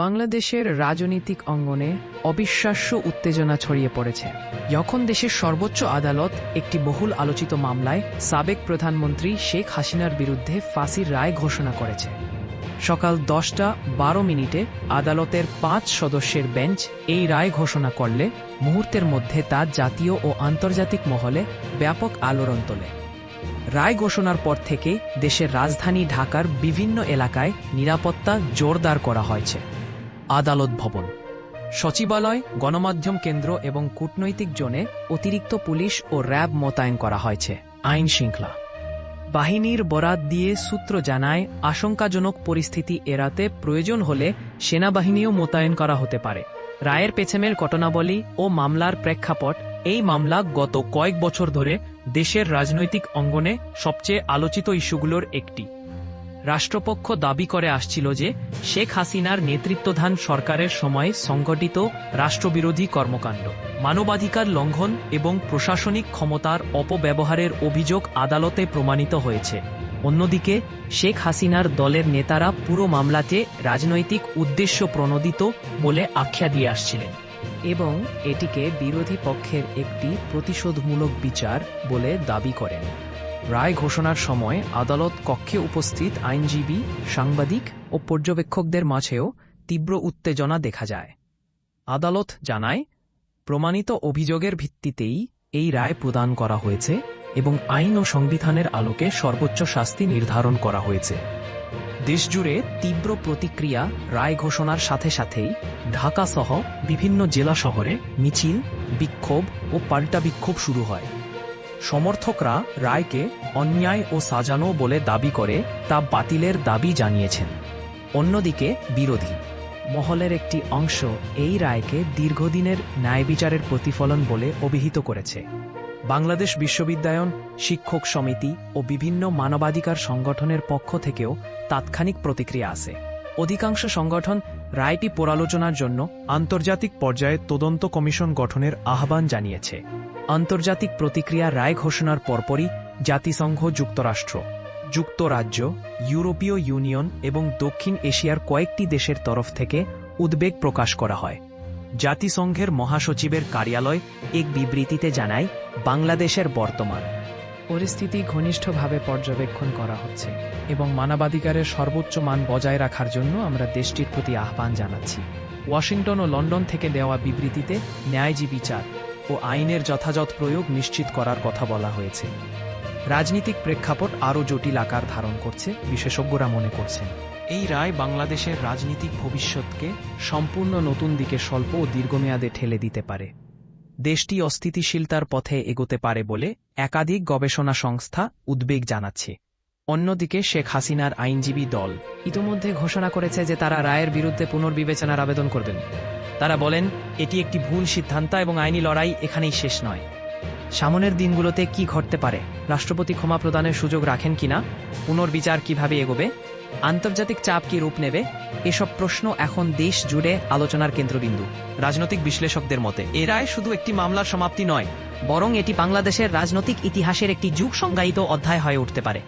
বাংলাদেশের রাজনৈতিক অঙ্গনে অবিশ্বাস্য উত্তেজনা ছড়িয়ে পড়েছে। যখন দেশের সর্বোচ্চ আদালত একটি বহুল আলোচিত মামলায় সাবেক প্রধানমন্ত্রী শেখ হাসিনার বিরুদ্ধে ফাঁসির রায় ঘোষণা করেছে। সকাল দশটা বারো মিনিটে আদালতের পাঁচ সদস্যের বেঞ্চ এই রায় ঘোষণা করলে মুহূর্তের মধ্যে তা জাতীয় ও আন্তর্জাতিক মহলে ব্যাপক আলোড়ন তোলে। রায় ঘোষণার পর থেকে দেশের রাজধানী ঢাকার বিভিন্ন এলাকায় নিরাপত্তা জোরদার করা হয়েছে। আদালত ভবন। সচিবালয়, গণমাধ্যম কেন্দ্র এবং কূটনৈতিক জোনে অতিরিক্ত পুলিশ ও র্যাব মোতায়েন করা হয়েছে। আইন শৃঙ্খলা। বাহিনীর বরাত দিয়ে সূত্র জানায়, আশঙ্কাজনক পরিস্থিতি এড়াতে প্রয়োজন হলে সেনাবাহিনীও মোতায়েন করা হতে পারে। রায়ের পেছনের ঘটনাবলী ও মামলার প্রেক্ষাপট, এই মামলা গত কয়েক বছর ধরে দেশের রাজনৈতিক অঙ্গনে সবচেয়ে আলোচিত ইস্যুগুলোর একটি। রাষ্ট্রপক্ষ দাবি করে আসছিল যে শেখ হাসিনার নেতৃত্বধান সরকারের সময় সংগঠিত রাষ্ট্রবিরোধী কর্মকাণ্ড, মানবাধিকার লঙ্ঘন এবং প্রশাসনিক ক্ষমতার অপব্যবহারের অভিযোগ আদালতে প্রমাণিত হয়েছে। অন্যদিকে, শেখ হাসিনার দলের নেতারা পুরো মামলাতে রাজনৈতিক উদ্দেশ্য প্রণোদিত বলে আখ্যা দিয়ে আসছিলেন এবং এটিকে বিরোধী পক্ষের একটি প্রতিশোধমূলক বিচার বলে দাবি করেন। রায় ঘোষণার সময় আদালত কক্ষে উপস্থিত আইনজীবী, সাংবাদিক ও পর্যবেক্ষকদের মাঝেও তীব্র উত্তেজনা দেখা যায়। আদালত জানায়, প্রমাণিত অভিযোগের ভিত্তিতেই এই রায় প্রদান করা হয়েছে এবং আইন ও সংবিধানের আলোকে সর্বোচ্চ শাস্তি নির্ধারণ করা হয়েছে। দেশজুড়ে তীব্র প্রতিক্রিয়া রায় ঘোষণার সাথে সাথেই ঢাকা সহ বিভিন্ন জেলা শহরে মিছিল, বিক্ষোভ ও পাল্টা বিক্ষোভ শুরু হয়। সমর্থকরা রায়কে অন্যায় ও সাজানো বলে দাবি করে তা বাতিলের দাবি জানিয়েছেন। অন্যদিকে বিরোধী মহলের একটি অংশ এই রায়কে দীর্ঘদিনের ন্যায় বিচারের প্রতিফলন বলে অভিহিত করেছে। বাংলাদেশ বিশ্ববিদ্যালয় শিক্ষক সমিতি ও বিভিন্ন মানবাধিকার সংগঠনের পক্ষ থেকেও তাৎক্ষণিক প্রতিক্রিয়া আছে। অধিকাংশ সংগঠন রায়টি পরালোচনার জন্য আন্তর্জাতিক পর্যায়ে তদন্ত কমিশন গঠনের আহ্বান জানিয়েছে। আন্তর্জাতিক প্রতিক্রিয়া রায় ঘোষণার পরপরই জাতিসংঘ, যুক্তরাষ্ট্র, যুক্তরাজ্য, ইউরোপীয় ইউনিয়ন এবং দক্ষিণ এশিয়ার কয়েকটি দেশের তরফ থেকে উদ্বেগ প্রকাশ করা হয়। জাতিসংঘের মহাসচিবের কার্যালয় এক বিবৃতিতে জানায়, বাংলাদেশের বর্তমান পরিস্থিতি ঘনিষ্ঠভাবে পর্যবেক্ষণ করা হচ্ছে এবং মানবাধিকারের সর্বোচ্চ মান বজায় রাখার জন্য আমরা দেশটির প্রতি আহ্বান জানাচ্ছি। ওয়াশিংটন ও লন্ডন থেকে দেওয়া বিবৃতিতে ন্যায়জী বিচার ও আইনের যথাযথ প্রয়োগ নিশ্চিত করার কথা বলা হয়েছে। রাজনীতিক প্রেক্ষাপট আরও জটিল আকার ধারণ করছে, বিশেষজ্ঞরা মনে করছেন। এই রায় বাংলাদেশের রাজনীতিক ভবিষ্যৎকে সম্পূর্ণ নতুন দিকে স্বল্প ও দীর্ঘমেয়াদে ঠেলে দিতে পারে। দেশটি অস্থিতিশীলতার পথে এগোতে পারে বলে একাধিক গবেষণা সংস্থা উদ্বেগ জানাচ্ছে। অন্যদিকে শেখ হাসিনার আইনজীবী দল ইতোমধ্যে ঘোষণা করেছে যে তারা রায়ের বিরুদ্ধে পুনর্বিবেচনার আবেদন করবেন। তারা বলেন, এটি একটি ভুল সিদ্ধান্ত এবং আইনি লড়াই এখানেই শেষ নয়। সামনের দিনগুলোতে কি ঘটতে পারে? রাষ্ট্রপতি ক্ষমা প্রদানের সুযোগ রাখেন কিনা? পুনর্বিচার কীভাবে এগোবে? আন্তর্জাতিক চাপ কি রূপ নেবে? এসব প্রশ্ন এখন দেশ জুড়ে আলোচনার কেন্দ্রবিন্দু। রাজনৈতিক বিশ্লেষকদের মতে, এ রায় শুধু একটি মামলার সমাপ্তি নয়, বরং এটি বাংলাদেশের রাজনৈতিক ইতিহাসের একটি যুগ সংজ্ঞায়িত অধ্যায় হয়ে উঠতে পারে।